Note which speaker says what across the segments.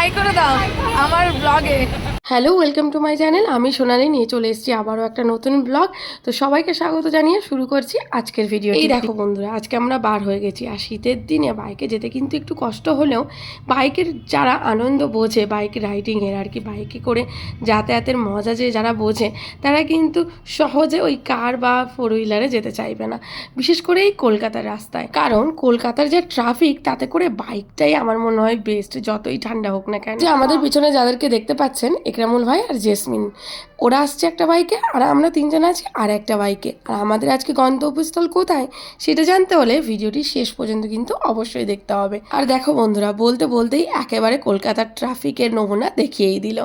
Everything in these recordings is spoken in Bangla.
Speaker 1: হাই করে দাও আমার ব্লগে
Speaker 2: hello welcome to my channel আমি সোনালি নিয়ে চলে এসেছি আবারও একটা নতুন ব্লগ তো সবাইকে স্বাগত জানিয়ে শুরু করছি আজকের ভিডিও এই দেখো বন্ধুরা আজকে আমরা বার হয়ে গেছি। আর শীতের দিনে বাইকে যেতে কিন্তু একটু কষ্ট হলেও বাইকের যারা আনন্দ বোঝে বাইক রাইডিংয়ের আর কি বাইকে করে যাতায়াতের মজা যে যারা বোঝে তারা কিন্তু সহজে ওই কার বা ফোর হুইলারে যেতে চাইবে না। বিশেষ করে এই কলকাতার রাস্তায়। কারণ কলকাতার যে ট্রাফিক তাতে করে বাইকটাই আমার মনে হয় বেস্ট যতই ঠান্ডা হোক না কেন। যে আমাদের পিছনে যাদেরকে দেখতে পাচ্ছেন একরামুল ভাই আর জেসমিন। ওরা আসছে একটা বাইকে, আর আমরা তিনজন আছি আর একটা বাইকে। আর আমাদের আজকে গন্তব্যস্থল কোথায় সেটা জানতে হলে ভিডিওটি শেষ পর্যন্ত কিন্তু অবশ্যই দেখতে হবে। আর দেখো বন্ধুরা, বলতে বলতেই একেবারে কলকাতার ট্রাফিকের নমুনা দেখিয়েই দিল।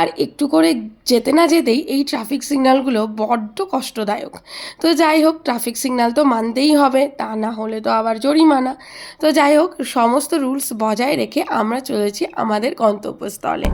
Speaker 2: আর একটু করে যেতে না যেতেই এই ট্রাফিক সিগন্যালগুলো বড্ড কষ্টদায়ক। তো যাই হোক, ট্রাফিক সিগন্যাল তো মানতেই হবে, তা না হলে তো আবার জরিমানা। তো যাই হোক, সমস্ত রুলস বজায় রেখে আমরা চলেছি আমাদের গন্তব্যস্থলে।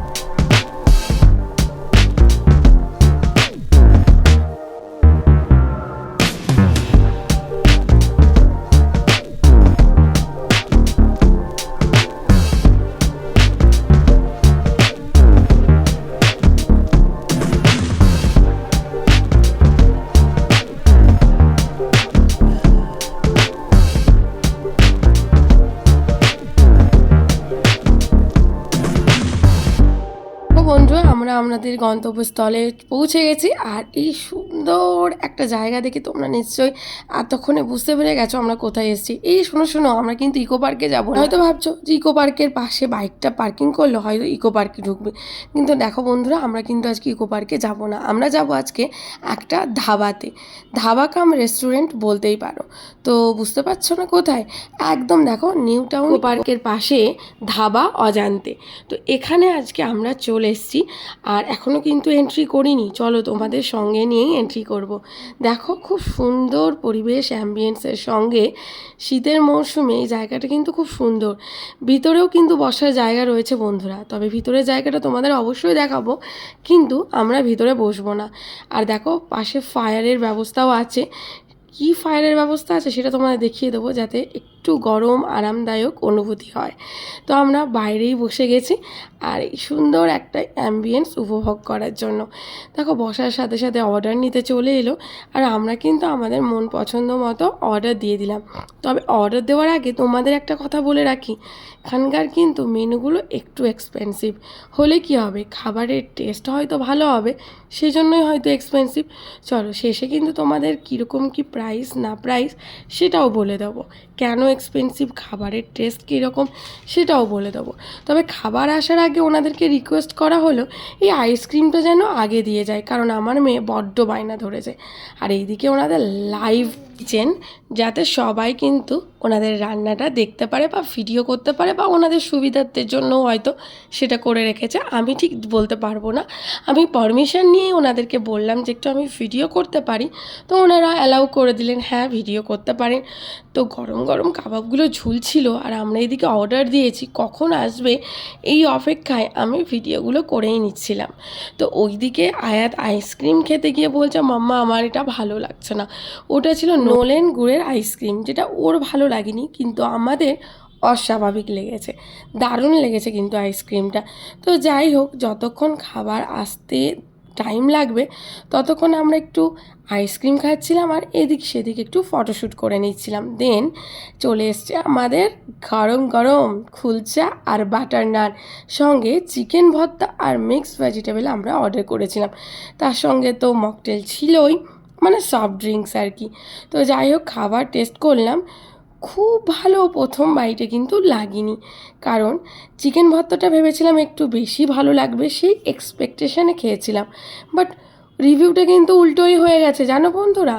Speaker 2: আমরা আমাদের গন্তব্যস্থলে পৌঁছে গেছি। আর এই সুন্দর একটা জায়গা দেখে তোমরা নিশ্চয়ই এতক্ষণে বুঝতে পেরে গেছো আমরা কোথায় এসেছি। এই শোনো শোনো, আমরা কিন্তু ইকো পার্কে যাব। হয়তো ভাবছ যে ইকো পার্কের পাশে বাইকটা পার্কিং করলে হয়তো ইকো পার্কে ঢুকবে। কিন্তু দেখো বন্ধুরা, আমরা কিন্তু আজকে ইকো পার্কে যাব না। আমরা যাব আজকে একটা ধাবাতে। ধাবা কাম রেস্টুরেন্ট বলতেই পারো। তো বুঝতে পারছ না কোথায়? একদম দেখো নিউ টাউন পার্কের পাশে ধাবা অজান্তে। তো এখানে আজকে আমরা চলে এসেছি। আর এখনও কিন্তু এন্ট্রি করিনি। চলো তোমাদের সঙ্গে নিয়েই এন্ট্রি করব। দেখো খুব সুন্দর পরিবেশ অ্যাম্বিয়েন্সের সঙ্গে। শীতের মরশুমে এই জায়গাটা কিন্তু খুব সুন্দর। ভিতরেও কিন্তু বসার জায়গা রয়েছে বন্ধুরা। তবে ভিতরের জায়গাটা তোমাদের অবশ্যই দেখাবো। কিন্তু আমরা ভিতরে বসবো না। আর দেখো পাশে ফায়ারের ব্যবস্থাও আছে। কি ফায়ারের ব্যবস্থা আছে সেটা তোমাদের দেখিয়ে দেবো যাতে একটু গরম, আরামদায়ক অনুভূতি হয়। তো আমরা বাইরেই বসে গেছি আর সুন্দর একটা অ্যাম্বিয়েন্স উপভোগ করার জন্য। দেখো, বসার সাথে সাথে অর্ডার নিতে চলে এলো আর আমরা কিন্তু আমাদের মন পছন্দ মতো অর্ডার দিয়ে দিলাম। তবে অর্ডার দেওয়ার আগে তোমাদের একটা কথা বলে রাখি, এখানকার কিন্তু মেনুগুলো একটু এক্সপেন্সিভ হলে কি হবে, খাবারের টেস্ট হয়তো ভালো হবে, সেজন্যই হয়তো এক্সপেন্সিভ চলো, শেষে কিন্তু তোমাদের কীরকম কি প্রাইস না প্রাইস সেটাও বলে দেবো। কেন এক্সপেন্সিভ খাবারের টেস্ট কীরকম, সেটাও বলে দেবো। তবে খাবার আসার আগে ওনাদেরকে রিকোয়েস্ট করা হলো, এই আইসক্রিমটা যেন আগে দিয়ে যায়, কারণ আমার মেয়ে বড্ড বায়না ধরেছে। আর এইদিকে ওনাদের লাইভ কিচেন যাতে সবাই কিন্তু ওনাদের রান্নাটা দেখতে পারে বা ভিডিও করতে পারে বা ওনাদের সুবিধার্থের জন্য হয়তো সেটা করে রেখেছে। আমি ঠিক বলতে পারব না। আমি পারমিশন নিয়ে ওনাদেরকে বললাম যে একটু আমি ভিডিও করতে পারি। তো ওনারা অ্যালাউ করে দিলেন হ্যাঁ ভিডিও করতে পারেন। তো গরম গরম কাবাবগুলো ঝুলছিল আর আমরা এদিকে অর্ডার দিয়েছি, কখন আসবে এই অপেক্ষায় আমি ভিডিওগুলো করেই নিচ্ছিলাম। তো ওইদিকে আয়াত আইসক্রিম খেতে গিয়ে বলছে, মাম্মা, আমার এটা ভালো লাগছে না। ওটা ছিল নোলেন গুড়ের আইসক্রিম যেটা ওর ভালো লাগেনি, কিন্তু আমাদের অস্বাভাবিক লেগেছে। দারুণ লেগেছে কিন্তু আইসক্রিমটা তো যাই হোক, যতক্ষণ খাবার আসতে টাইম লাগবে, ততক্ষণ আমরা একটু আইসক্রিম খাচ্ছিলাম আর এদিক সেদিক একটু ফটোশ্যুট করে নিচ্ছিলাম। দেন চলে এসছে আমাদের গরম গরম খুলচা আর বাটার নান সঙ্গে চিকেন ভর্তা আর মিক্সড ভেজিটেবল আমরা অর্ডার করেছিলাম। তার সঙ্গে তো মকটেল ছিলই। মানে সফট ড্রিঙ্কস আর কি তো যাই হোক, খাবার টেস্ট করলাম। খুব ভালো প্রথম বাইটে কিন্তু লাগেনি। কারণ চিকেন ভর্তাটা ভেবেছিলাম একটু বেশি ভালো লাগবে, সেই এক্সপেকটেশনে খেয়েছিলাম। বাট রিভিউটা কিন্তু উল্টোই হয়ে গেছে, জানো বন্ধুরা?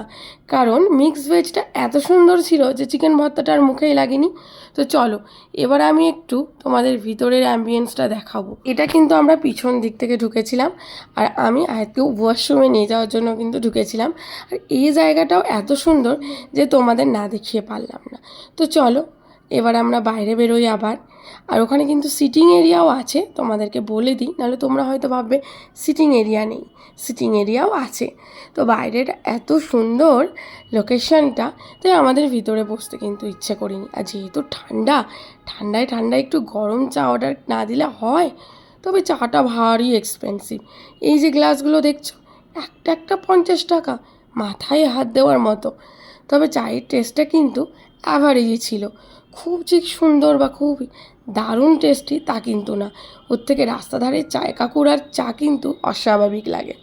Speaker 2: কারণ মিক্স ভেজটা এত সুন্দর ছিল যে চিকেন ভর্তাটা আর মুখেই লাগেনি। তো চলো, এবার আমি একটু তোমাদের ভিতরের অ্যাম্বিয়েন্সটা দেখাবো। এটা কিন্তু আমরা পিছন দিক থেকে ঢুকেছিলাম, আর আমি আয়াতকে ওয়াশরুমে নিয়ে যাওয়ার জন্য কিন্তু ঢুকেছিলাম। আর এই জায়গাটাও এত সুন্দর যে তোমাদের না দেখিয়ে পারলাম না। তো চলো এবার আমরা বাইরে বেরোই আবার। আর ওখানে কিন্তু সিটিং এরিয়াও আছে, তোমাদেরকে বলে দিই। নাহলে তোমরা হয়তো ভাববে সিটিং এরিয়া নেই। সিটিং এরিয়াও আছে। তো বাইরের এত সুন্দর লোকেশনটা তাই আমাদের ভিতরে বসতে কিন্তু ইচ্ছে করিনি। আর যেহেতু ঠান্ডা, ঠান্ডায় ঠান্ডায় একটু গরম চা অর্ডার না দিলে হয়, তবে চাটা ভারী এক্সপেন্সিভ এই যে গ্লাসগুলো দেখছ, একটা একটা পঞ্চাশ টাকা, মাথায় হাত দেওয়ার মতো। তবে চায়ের টেস্টটা কিন্তু অ্যাভারেজই ছিল। খুব যে সুন্দর বা খুব দারুণ টেস্টি তা কিন্তু না। ওর থেকে রাস্তা ধারে চায় কাকুরার চা কিন্তু অস্বাভাবিক লাগে।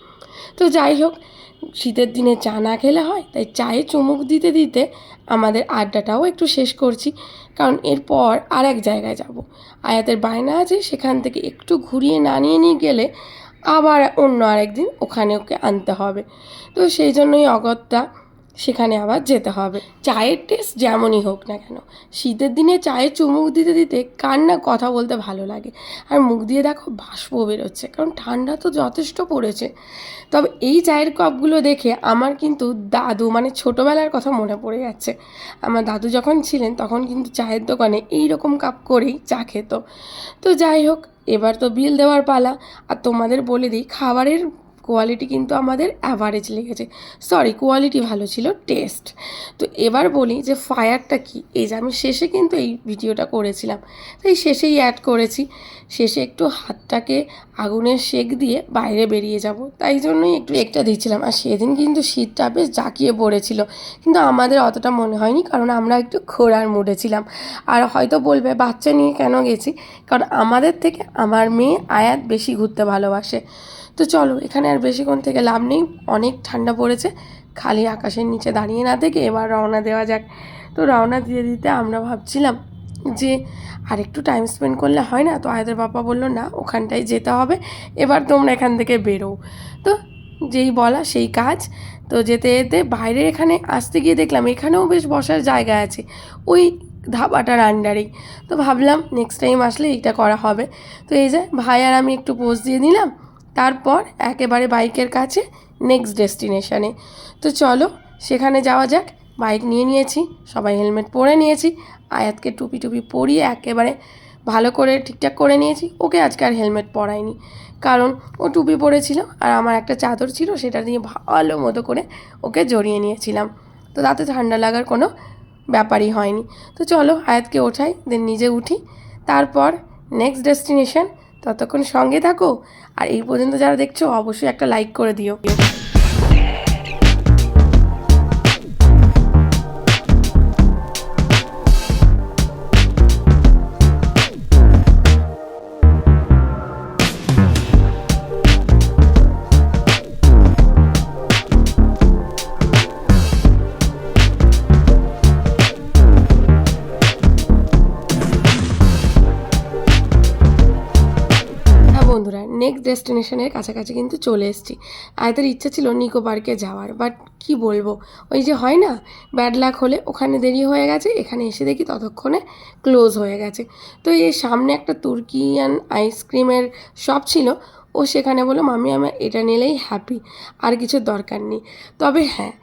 Speaker 2: তো যাই হোক, শীতের দিনে চা না খেলে হয়, তাই চায়ে চুমুক দিতে দিতে আমাদের আড্ডাটাও একটু শেষ করছি। কারণ এরপর আর এক জায়গায় যাব। আয়াতের বায়না আছে, সেখান থেকে একটু ঘুরিয়ে না নিয়ে নিয়ে গেলে আবার অন্য আরেকদিন ওখানে ওকে আনতে হবে। তো সেই জন্যই অগত্যা সেখানে আবার যেতে হবে। চায়ের টেস্ট যেমনই হোক না কেন, শীতের দিনে চায়ে চুমুক দিতে দিতে কার না কথা বলতে ভালো লাগে। আর মুখ দিয়ে দেখো বাষ্প বেরোচ্ছে, কারণ ঠান্ডা তো যথেষ্ট পড়েছে। তবে এই চায়ের কাপগুলো দেখে আমার কিন্তু দাদু মানে ছোটোবেলার কথা মনে পড়ে যাচ্ছে। আমার দাদু যখন ছিলেন তখন কিন্তু চায়ের দোকানে এই রকম কাপ করেই চা খেত। তো যাই হোক, এবার তো বিল দেওয়ার পালা। আর তোমাদের বলে দিই, খাবারের কোয়ালিটি কিন্তু আমাদের অ্যাভারেজ লেগেছে। সরি কোয়ালিটি ভালো ছিল টেস্ট তো এবার বলি যে ফায়ারটা কি? এই যে আমি শেষে কিন্তু এই ভিডিওটা করেছিলাম। তাই শেষেই অ্যাড করেছি। শেষে একটু হাতটাকে আগুনের শেক দিয়ে বাইরে বেরিয়ে যাব। তাই জন্যই একটু একটা দিয়েছিলাম আর সেদিন কিন্তু শীতটা বেশ জাঁকিয়ে পড়েছিল। কিন্তু আমাদের অতটা মনে হয়নি, কারণ আমরা একটু ঘোরার মুডে ছিলাম। আর হয়তো বলবে, বাচ্চা নিয়ে কেন গেছি? কারণ আমাদের থেকে আমার মেয়ে আয়াত বেশি ঘুরতে ভালোবাসে। তো চলো, এখানে আর বেশিক্ষণ থেকে লাভ নেই। অনেক ঠান্ডা পড়েছে। খালি আকাশের নিচে দাঁড়িয়ে না থেকে এবার রওনা দেওয়া যাক। তো রওনা দিয়ে দিতে আমরা ভাবছিলাম যে আর একটু টাইম স্পেন্ড করলে হয় না? তো আয়াদের বাবা বলল, না, ওখানটায় যেতে হবে। এবার তোমরা এখান থেকে বেরো তো যেই বলা সেই কাজ। তো যেতে যেতে বাইরে এখানে আসতে গিয়ে দেখলাম এখানেও বেশ বসার জায়গা আছে, ওই ধাবাটার আন্ডারেই তো ভাবলাম নেক্সট টাইম আসলে এইটা করা হবে। তো এই যে ভাই আর আমি একটু পোজ দিয়ে নিলাম তারপর একেবারে বাইকের কাছে নেক্সট ডেস্টিনেশানে তো চলো, সেখানে যাওয়া যাক। বাইক নিয়ে নিয়েছি, সবাই হেলমেট পরে নিয়েছি। আয়াতকে টুপি টুপি পরিয়ে একেবারে ভালো করে ঠিকঠাক করে নিয়েছি। ওকে আজকে আর হেলমেট পরাইনি। কারণ ও টুপি পরেছিল আর আমার একটা চাদর ছিল, সেটা দিয়ে ভালো মতো করে ওকে জড়িয়ে নিয়েছিলাম। তো তাতে ঠান্ডা লাগার কোনো ব্যাপারই হয়নি। তো চলো, আয়াতকে ওঠাই দেন নিজে উঠি। তারপর নেক্সট ডেস্টিনেশন ততক্ষণ সঙ্গে থাকো। আর এই পর্যন্ত যারা দেখছ অবশ্যই একটা লাইক করে দিও। ডেস্টিনেশনের কাছাকাছি কিন্তু চলে এসেছি। আয়তের ইচ্ছা ছিল নিকো পার্কে যাওয়ার বাট কি বলব? ওই যে হয় না ব্যাড লাক হলে ওখানে দেরি হয়ে গেছে, এখানে এসে দেখি ততক্ষণে ক্লোজ হয়ে গেছে। তো এই সামনে একটা তুর্কিয়ান আইসক্রিমের শপ ছিল, ও সেখানে বলল, মামি আমার এটা নিলেই হ্যাপি আর কিছু দরকার নেই। তবে হ্যাঁ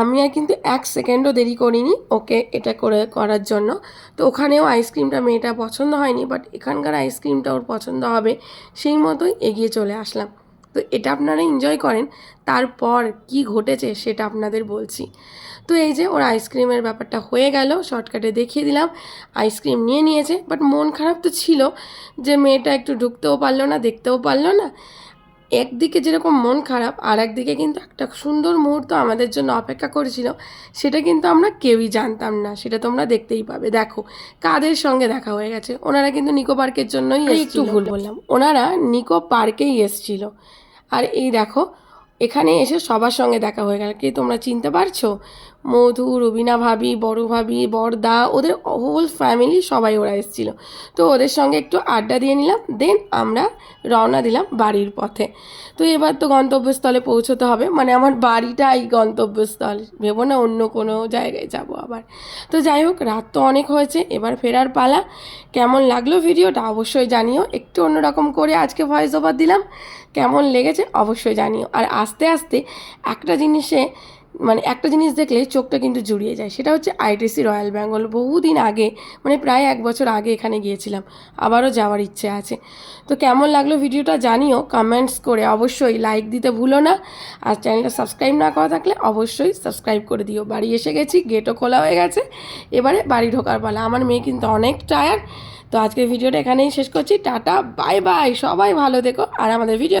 Speaker 2: আমি আর কিন্তু এক সেকেন্ডও দেরি করিনি, ওকে এটা করে করার জন্য। তো ওখানেও আইসক্রিমটা মেয়েটা পছন্দ হয়নি বাট এখানকার আইসক্রিমটা ওর পছন্দ হবে, সেই মতোই এগিয়ে চলে আসলাম। তো এটা আপনারা এনজয় করেন, তারপর কি ঘটেছে সেটা আপনাদের বলছি। তো এই যে ওর আইসক্রিমের ব্যাপারটা হয়ে গেল শর্টকাটে দেখিয়ে দিলাম আইসক্রিম নিয়ে নিয়েছে বাট মন খারাপ তো ছিল যে মেয়েটা একটু ঢুকতেও পারল না, দেখতেও পারল না। একদিকে যেরকম মন খারাপ আর একদিকে কিন্তু একটা সুন্দর মুহূর্ত আমাদের জন্য অপেক্ষা করেছিল সেটা কিন্তু আমরা কেউই জানতাম না সেটা তোমরা দেখতেই পাবে। দেখো কাদের সঙ্গে দেখা হয়ে গেছে? ওনারা কিন্তু নিকো পার্কের জন্যই একটু ভুল বললাম। ওনারা নিকো পার্কেই এসছিল। আর এই দেখো এখানে এসে সবার সঙ্গে দেখা হয়ে গেল। কি তোমরা চিনতে পারছ? মধু, রবিনা ভাবি, বড় ভাবি, বড়দা, ওদের হোল ফ্যামিলি সবাই ওরা এসেছিল। তো ওদের সঙ্গে একটু আড্ডা দিয়ে নিলাম দেন আমরা রওনা দিলাম বাড়ির পথে। তো এবার তো গন্তব্যস্থলে পৌঁছতে হবে মানে আমার বাড়িটাই গন্তব্যস্থল, ভেবো না অন্য কোনো জায়গায় যাব আবার। তো যাই হোক, রাত তো অনেক হয়েছে, এবার ফেরার পালা। কেমন লাগল ভিডিওটা অবশ্যই জানিও, একটু অন্যরকম করে আজকে ভয়েস ওভার দিলাম। কেমন লেগেছে অবশ্যই জানিও। আর আস্তে আস্তে একটা জিনিসে মানে একটা জিনিস দেখলে চোখটা কিন্তু জুড়িয়ে যায়, সেটা হচ্ছে আইটিসি রয়্যাল বেঙ্গল। বহুদিন আগে মানে প্রায় এক বছর আগে এখানে গিয়েছিলাম, আবারও যাওয়ার ইচ্ছে আছে। তো কেমন লাগল ভিডিওটা জানিও কমেন্টস করে অবশ্যই লাইক দিতে ভুলো না। আর চ্যানেলটা সাবস্ক্রাইব না করা থাকলে অবশ্যই সাবস্ক্রাইব করে দিও। বাড়ি এসে গেছি গেটও খোলা হয়ে গেছে, এবারে বাড়ি ঢোকার পালা। আমার মেয়ে কিন্তু অনেক টায়ার তো আজকের ভিডিওটা এখানেই শেষ করছি। টাটা বাই বাই সবাই ভালো দেখো আর আমাদের ভিডিও